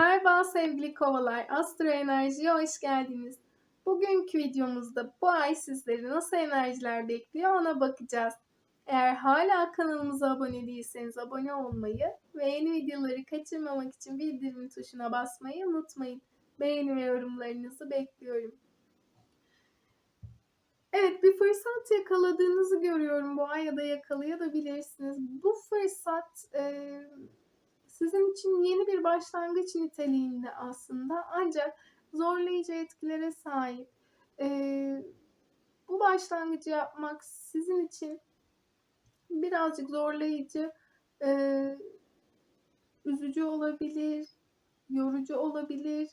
Merhaba sevgili kovalar, Astro Enerji'ye hoş geldiniz. Bugünkü videomuzda bu ay sizleri nasıl enerjiler bekliyor ona bakacağız. Eğer hala kanalımıza abone değilseniz abone olmayı ve yeni videoları kaçırmamak için bildirim tuşuna basmayı unutmayın. Beğeni ve yorumlarınızı bekliyorum. Evet bir fırsat yakaladığınızı görüyorum bu ay ya da yakalayabilirsiniz. Bu fırsat e, sizin için yeni bir başlangıç niteliğinde aslında ancak zorlayıcı etkilere sahip. Ee, bu başlangıcı yapmak sizin için birazcık zorlayıcı, e, üzücü olabilir, yorucu olabilir,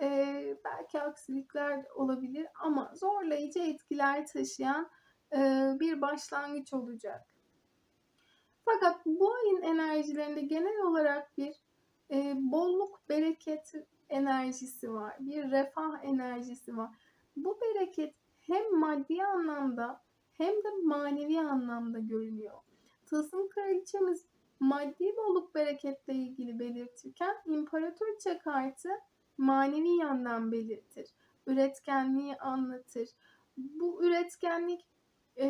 e, belki aksilikler olabilir ama zorlayıcı etkiler taşıyan e, bir başlangıç olacak. Fakat bu ayın enerjilerinde genel olarak bir e, bolluk, bereket enerjisi var. Bir refah enerjisi var. Bu bereket hem maddi anlamda hem de manevi anlamda görünüyor. Tılsım kraliçemiz maddi bolluk bereketle ilgili belirtirken imparatoriçe kartı manevi yandan belirtir. Üretkenliği anlatır. Bu üretkenlik e,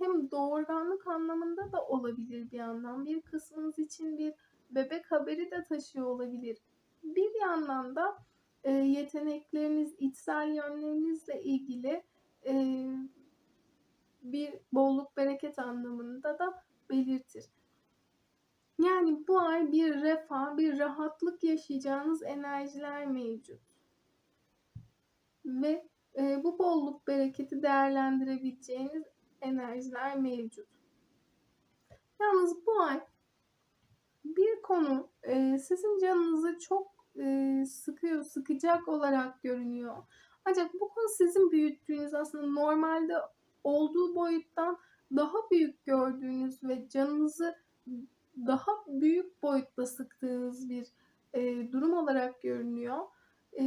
hem doğurganlık anlamında da olabilir bir yandan. Bir kısmınız için bir bebek haberi de taşıyor olabilir. Bir yandan da e, yetenekleriniz, içsel yönlerinizle ilgili e, bir bolluk bereket anlamında da belirtir. Yani bu ay bir refah, bir rahatlık yaşayacağınız enerjiler mevcut. Ve e, bu bolluk bereketi değerlendirebileceğiniz enerjiler mevcut. Yalnız bu ay bir konu e, sizin canınızı çok e, sıkıyor, sıkacak olarak görünüyor. Ancak bu konu sizin büyüttüğünüz aslında normalde olduğu boyuttan daha büyük gördüğünüz ve canınızı daha büyük boyutta sıktığınız bir e, durum olarak görünüyor. E,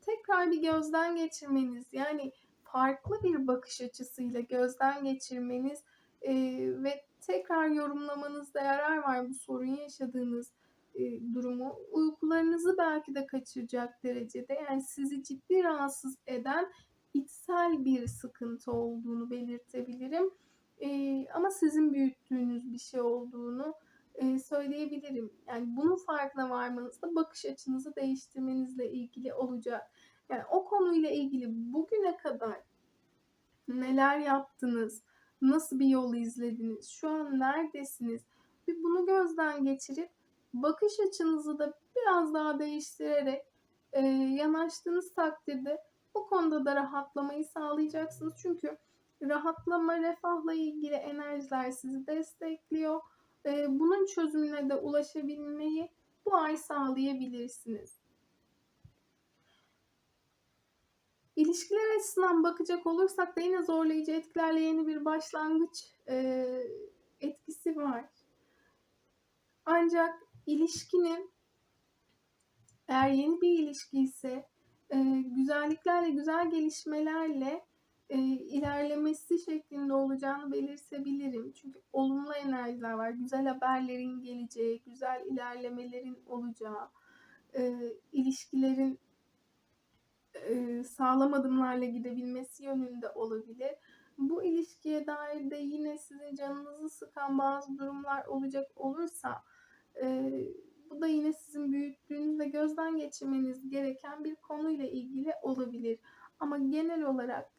tekrar bir gözden geçirmeniz yani farklı bir bakış açısıyla gözden geçirmeniz e, ve tekrar yorumlamanızda yarar var bu sorun yaşadığınız e, durumu. Uykularınızı belki de kaçıracak derecede yani sizi ciddi rahatsız eden içsel bir sıkıntı olduğunu belirtebilirim. E, ama sizin büyüttüğünüz bir şey olduğunu e, söyleyebilirim. Yani bunun farkına varmanız da bakış açınızı değiştirmenizle ilgili olacak. Yani o konuyla ilgili bugüne kadar neler yaptınız? Nasıl bir yolu izlediniz? Şu an neredesiniz? Bir bunu gözden geçirip bakış açınızı da biraz daha değiştirerek e, yanaştığınız takdirde bu konuda da rahatlamayı sağlayacaksınız. Çünkü rahatlama, refahla ilgili enerjiler sizi destekliyor. E, bunun çözümüne de ulaşabilmeyi bu ay sağlayabilirsiniz. İlişkiler açısından bakacak olursak da yine zorlayıcı etkilerle yeni bir başlangıç e, etkisi var. Ancak ilişkinin eğer yeni bir ilişki ise e, güzelliklerle, güzel gelişmelerle e, ilerlemesi şeklinde olacağını belirtebilirim. Çünkü olumlu enerjiler var. Güzel haberlerin geleceği, güzel ilerlemelerin olacağı, e, ilişkilerin e, sağlam adımlarla gidebilmesi yönünde olabilir. Bu ilişkiye dair de yine sizin canınızı sıkan bazı durumlar olacak olursa bu da yine sizin büyüttüğünüz ve gözden geçirmeniz gereken bir konuyla ilgili olabilir. Ama genel olarak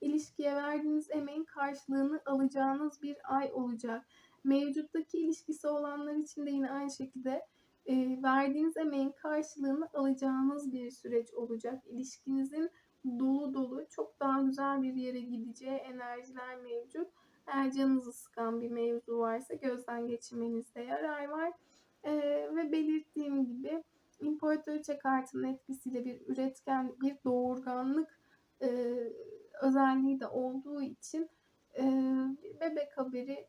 ilişkiye verdiğiniz emeğin karşılığını alacağınız bir ay olacak. Mevcuttaki ilişkisi olanlar için de yine aynı şekilde e, verdiğiniz emeğin karşılığını alacağınız bir süreç olacak. İlişkinizin dolu dolu çok daha güzel bir yere gideceği enerjiler mevcut. Eğer canınızı sıkan bir mevzu varsa gözden geçirmenizde yarar var. E, ve belirttiğim gibi imparatoriçe kartının etkisiyle bir üretken, bir doğurganlık e, özelliği de olduğu için e, bebek haberi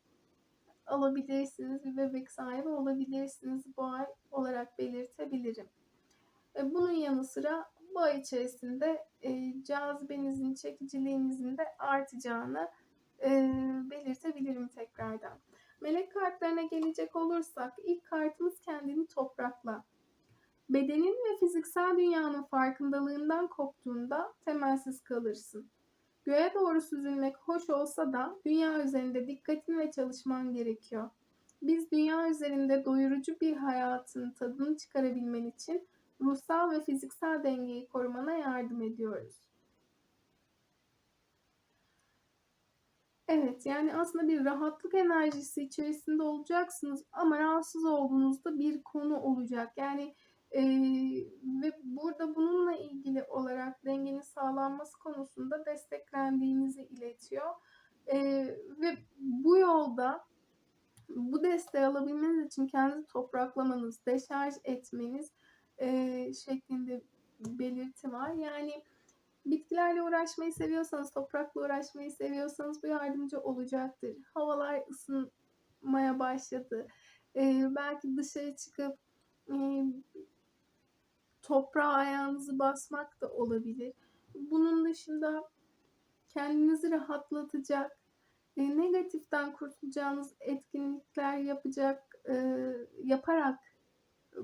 alabilirsiniz, bir bebek sahibi olabilirsiniz bu ay olarak belirtebilirim. E, bunun yanı sıra bu ay içerisinde e, cazibenizin, çekiciliğinizin de artacağını e, belirtebilirim tekrardan. Melek kartlarına gelecek olursak ilk kartımız kendini toprakla. Bedenin ve fiziksel dünyanın farkındalığından koptuğunda temelsiz kalırsın. Göğe doğru süzülmek hoş olsa da dünya üzerinde dikkatin çalışman gerekiyor. Biz dünya üzerinde doyurucu bir hayatın tadını çıkarabilmen için ruhsal ve fiziksel dengeyi korumana yardım ediyoruz. Evet, yani aslında bir rahatlık enerjisi içerisinde olacaksınız ama rahatsız olduğunuzda bir konu olacak. Yani e, ve burada bununla ilgili olarak dengenin sağlanması konusunda desteklendiğinizi iletiyor. E, ve bu yolda bu desteği alabilmeniz için kendinizi topraklamanız, deşarj etmeniz e, şeklinde belirti var. Yani bitkilerle uğraşmayı seviyorsanız, toprakla uğraşmayı seviyorsanız bu yardımcı olacaktır. Havalar ısınmaya başladı. E, belki dışarı çıkıp e, toprağa ayağınızı basmak da olabilir. Bunun dışında kendinizi rahatlatacak, e, negatiften kurtulacağınız etkinlikler yapacak, e, yaparak e,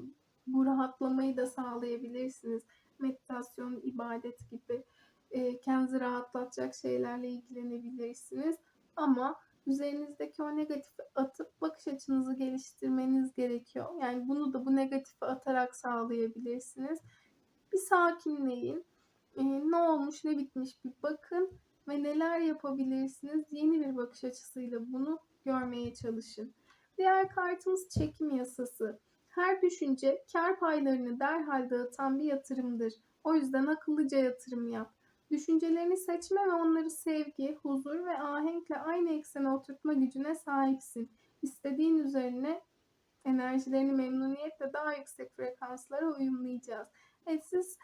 bu rahatlamayı da sağlayabilirsiniz. Meditasyon, ibadet gibi e, kendinizi rahatlatacak şeylerle ilgilenebilirsiniz. Ama üzerinizdeki o negatifi atıp bakış açınızı geliştirmeniz gerekiyor. Yani bunu da bu negatifi atarak sağlayabilirsiniz. Bir sakinleyin. E, ne olmuş, ne bitmiş bir bakın neler yapabilirsiniz yeni bir bakış açısıyla bunu görmeye çalışın. Diğer kartımız çekim yasası. Her düşünce kar paylarını derhal dağıtan bir yatırımdır. O yüzden akıllıca yatırım yap. Düşüncelerini seçme ve onları sevgi, huzur ve ahenkle aynı eksene oturtma gücüne sahipsin. İstediğin üzerine enerjilerini memnuniyetle daha yüksek frekanslara uyumlayacağız. Evet siz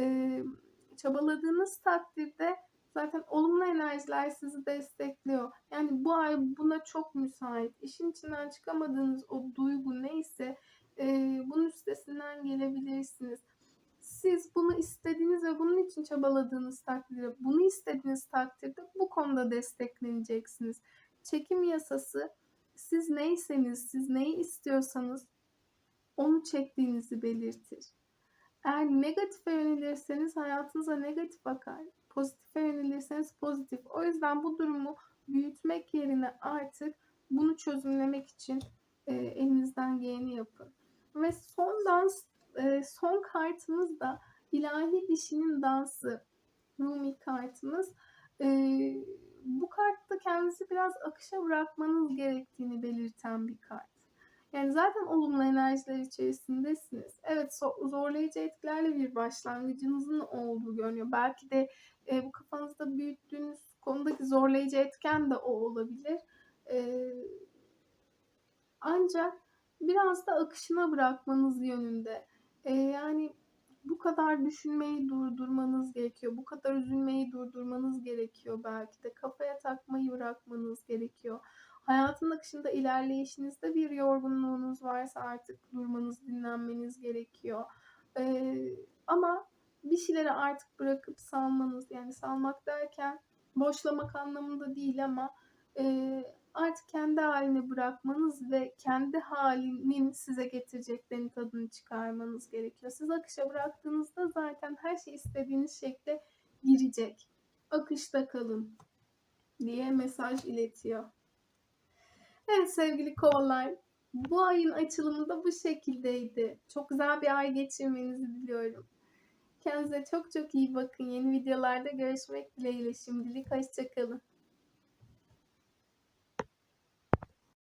e, çabaladığınız takdirde zaten olumlu enerjiler sizi destekliyor. Yani bu ay buna çok müsait. İşin içinden çıkamadığınız o duygu neyse e, bunun üstesinden gelebilirsiniz. Siz bunu istediğiniz ve bunun için çabaladığınız takdirde, bunu istediğiniz takdirde bu konuda destekleneceksiniz. Çekim yasası siz neyseniz, siz neyi istiyorsanız onu çektiğinizi belirtir. Eğer negatife yönelirseniz hayatınıza negatif akar. Pozitife yönelirseniz pozitif. O yüzden bu durumu büyütmek yerine artık bunu çözümlemek için e, elinizden geleni yapın. Ve son dans, e, son kartımız da ilahi dişinin dansı. Rumi kartımız. E, bu kartta kendinizi biraz akışa bırakmanız gerektiğini belirten bir kart. Yani zaten olumlu enerjiler içerisindesiniz. Evet zorlayıcı etkilerle bir başlangıcınızın olduğu görünüyor. Belki de e, bu kafanızda büyüttüğünüz konudaki zorlayıcı etken de o olabilir. E, ancak biraz da akışına bırakmanız yönünde. E, yani bu kadar düşünmeyi durdurmanız gerekiyor. Bu kadar üzülmeyi durdurmanız gerekiyor belki de. Kafaya takmayı bırakmanız gerekiyor. Hayatın akışında ilerleyişinizde bir yorgunluğunuz varsa artık durmanız, dinlenmeniz gerekiyor. Ee, ama bir şeyleri artık bırakıp salmanız, yani salmak derken boşlamak anlamında değil ama e, artık kendi haline bırakmanız ve kendi halinin size getireceklerini tadını çıkarmanız gerekiyor. Siz akışa bıraktığınızda zaten her şey istediğiniz şekle girecek. Akışta kalın diye mesaj iletiyor. Evet sevgili kovalar, bu ayın açılımı da bu şekildeydi. Çok güzel bir ay geçirmenizi diliyorum. Kendinize çok çok iyi bakın. Yeni videolarda görüşmek dileğiyle şimdilik. Hoşçakalın.